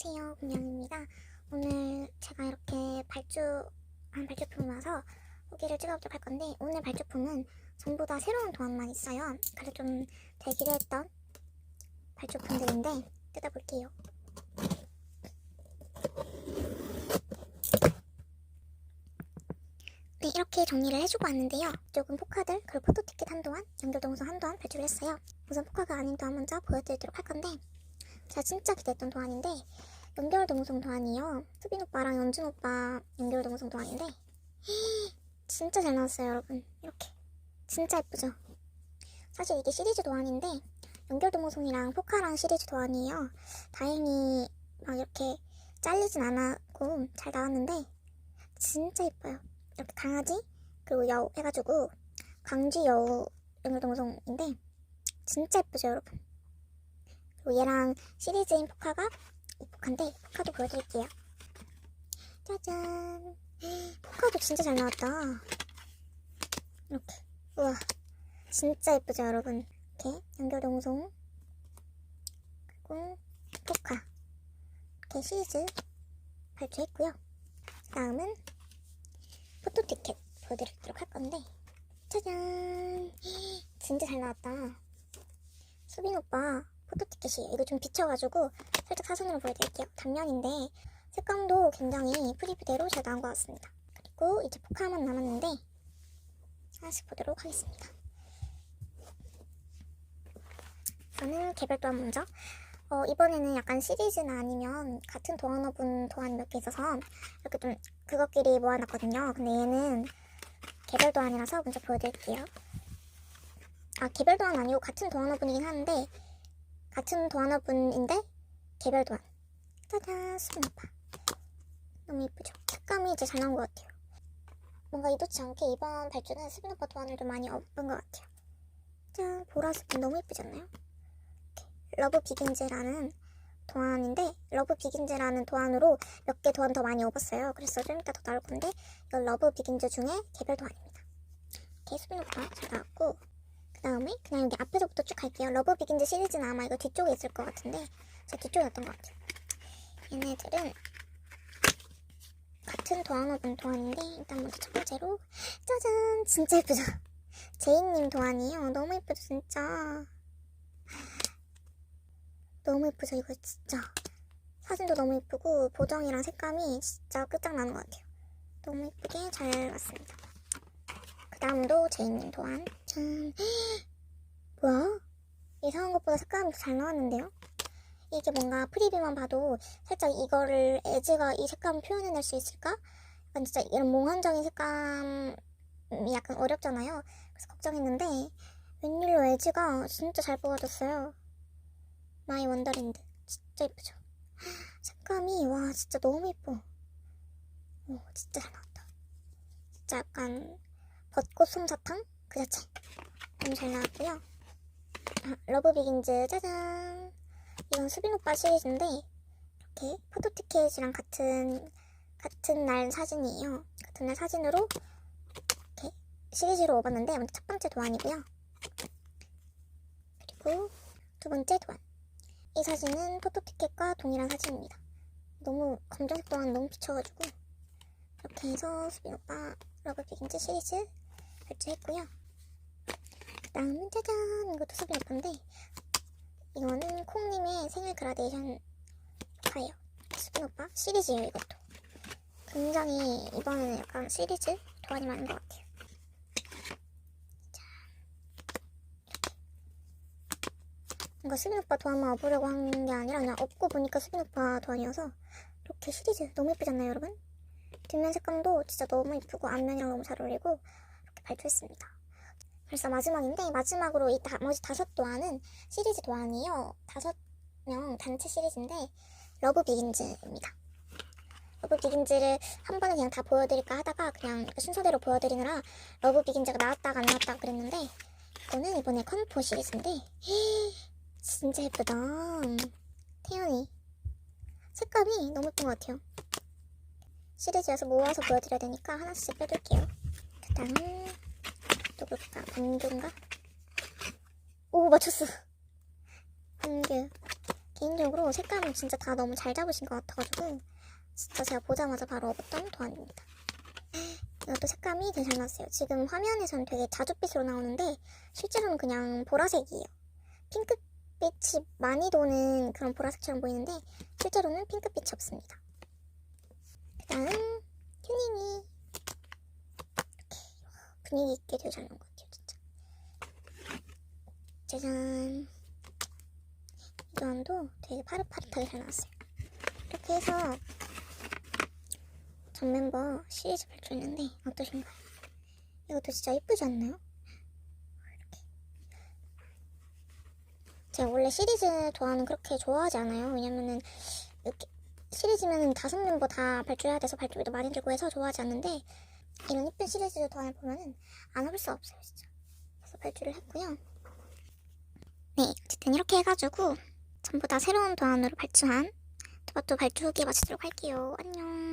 안녕하세요, 금영입니다. 오늘 제가 이렇게 발주한 발주품 와서 후기를 찍어보도록 할 건데 오늘 발주품은 전부 다 새로운 도안만 있어요. 그래서 좀 되게 기대했던 발주품들인데 뜯어볼게요. 네, 이렇게 정리를 해주고 왔는데요. 조금 포카들, 그리고 포토티켓 한도안, 연결동선 한도안 발주를 했어요. 우선 포카가 아닌 도안 먼저 보여드리도록 할 건데 제가 진짜 기대했던 도안인데 연결 동성 도안이요. 수빈 오빠랑 연준 오빠 연결 동성 도안인데 진짜 잘 나왔어요, 여러분. 이렇게 진짜 예쁘죠? 사실 이게 시리즈 도안인데 연결 동성이랑 포카랑 시리즈 도안이에요. 다행히 막 이렇게 잘리진 않았고 잘 나왔는데 진짜 예뻐요. 이렇게 강아지 그리고 여우 해가지고 강쥐 여우 연결 동성인데 진짜 예쁘죠, 여러분. 그리고 얘랑 시리즈인 포카가 이 포카인데 포카도 보여드릴게요. 짜잔. 포카도 진짜 잘 나왔다. 이렇게. 우와. 진짜 예쁘죠, 여러분. 이렇게 연결동송. 그리고 포카. 이렇게 시리즈 발주했고요. 다음은 포토티켓 보여드리도록 할 건데 짜잔. 진짜 잘 나왔다. 수빈 오빠 포토티켓이에요. 이거 좀 비춰가지고 살짝 사선으로 보여드릴게요. 단면인데 색감도 굉장히 프리뷰대로 잘 나온 것 같습니다. 그리고 이제 포카만 남았는데 하나씩 보도록 하겠습니다. 저는 개별 도안 먼저 어, 이번에는 약간 시리즈나 아니면 같은 도안어분 도안이 몇개 있어서 이렇게 좀 그것끼리 모아놨거든요. 근데 얘는 개별 도안이라서 먼저 보여드릴게요. 아 개별 도안 아니고 같은 도안어분이긴 한데 같은 도안어분인데 개별 도안. 짜잔 오빠. 너무 예쁘죠? 색감이 이제 잘 나온 것 같아요. 뭔가 이도치 않게 이번 발주는 오빠 도안을 좀 많이 엎은 것 같아요. 짠 보라색 너무 예쁘지 않나요? 러브 비긴즈라는 도안인데 러브 비긴즈라는 도안으로 몇 개 도안 더 많이 엎었어요. 그래서 좀 이따 더 나올 건데 이건 러브 비긴즈 중에 개별 도안입니다. 이렇게 수빈 오빠 잘 나왔고 그 다음에 그냥 여기 앞에서부터 쭉 갈게요. 러브 비긴즈 시리즈는 아마 이거 뒤쪽에 있을 것 같은데 제가 뒤쪽이었던 것 같아요. 얘네들은 같은 도안어분 도안인데 일단 먼저 첫 번째로 짜잔 진짜 예쁘죠? 제이님 도안이에요. 너무 예쁘죠 진짜. 너무 예쁘죠 이거 진짜. 사진도 너무 예쁘고 보정이랑 색감이 진짜 끝장나는 것 같아요. 너무 예쁘게 잘 왔습니다. 그 다음도 제이님 도안. 짠. 뭐야? 예상한 것보다 색감이 더 잘 나왔는데요? 이게 뭔가 프리뷰만 봐도 살짝 이거를 에즈가 이 색감을 표현해낼 수 있을까? 약간 진짜 이런 몽환적인 색감이 약간 어렵잖아요. 그래서 걱정했는데 웬일로 에즈가 진짜 잘 뽑아줬어요. 마이 원더랜드 진짜 예쁘죠? 색감이 와 진짜 너무 예뻐. 오 진짜 잘 나왔다. 진짜 약간 벚꽃 솜사탕 그 자체 너무 잘 나왔고요. 아, 러브 비긴즈 짜잔. 이건 수빈 오빠 시리즈인데 이렇게 포토티켓이랑 같은 같은 날 사진이에요. 같은 날 사진으로 이렇게 시리즈로 업었는데 먼저 첫 번째 도안이고요. 그리고 두 번째 도안. 이 사진은 포토티켓과 동일한 사진입니다. 너무 검정색 도안 너무 비쳐가지고 이렇게 해서 수빈 오빠 러브 비긴즈 시리즈 발주했고요. 그 다음은 짜잔 이것도 수빈 오빠인데 이거는 콩님의 생일 그라데이션 파예요. 수빈 오빠 시리즈예요 이것도. 굉장히 이번에는 약간 시리즈 도안이 많은 것 같아요. 자, 뭔가 수빈 오빠 도안만 업으려고 한 게 아니라 그냥 업고 보니까 수빈 오빠 도안이어서 이렇게 시리즈 너무 예쁘지 않나요 여러분? 뒷면 색감도 진짜 너무 예쁘고 앞면이랑 너무 잘 어울리고 발표했습니다. 벌써 마지막인데 마지막으로 이 나머지 다섯 도안은 시리즈 도안이에요. 다섯 명 단체 시리즈인데 러브 비긴즈입니다. 러브 비긴즈를 한 번에 그냥 다 보여드릴까 하다가 그냥 순서대로 보여드리느라 러브 비긴즈가 나왔다가 안 나왔다가 그랬는데 이거는 이번에 컨포 시리즈인데 진짜 예쁘다. 태연이 색감이 너무 예쁜 것 같아요. 시리즈여서 모아서 보여드려야 되니까 하나씩 빼둘게요. 그 다음 누굴까? 범규인가? 오 맞췄어. 범규. 개인적으로 색감은 진짜 다 너무 잘 잡으신 것 같아가지고 진짜 제가 보자마자 바로 업었던 도안입니다. 이것도 색감이 되게 잘 나왔어요. 지금 화면에서는 되게 자줏빛으로 나오는데 실제로는 그냥 보라색이에요. 핑크빛이 많이 도는 그런 보라색처럼 보이는데 실제로는 핑크빛이 없습니다. 그 다음 튜닝이 이렇게 분위기 있게 되게 잘 나온 것 같아요. 진짜. 짜잔 이 또한도 되게 파릇파릇하게 잘 나왔어요. 이렇게 해서 전 멤버 시리즈 발표했는데 어떠신가요? 이것도 진짜 예쁘지 않나요? 이렇게. 제가 원래 시리즈 도안은 그렇게 좋아하지 않아요. 왜냐면은 이렇게 시리즈면은 다섯 멤버 다 발주해야 돼서 발주비도 많이 들고 해서 좋아하지 않는데 이런 예쁜 시리즈 도안을 보면은 안 와볼 수 없어요, 진짜. 그래서 발주를 했고요. 네, 어쨌든 이렇게 해가지고 전부 다 새로운 도안으로 발주한 토마토 발주 후기 마치도록 할게요. 안녕.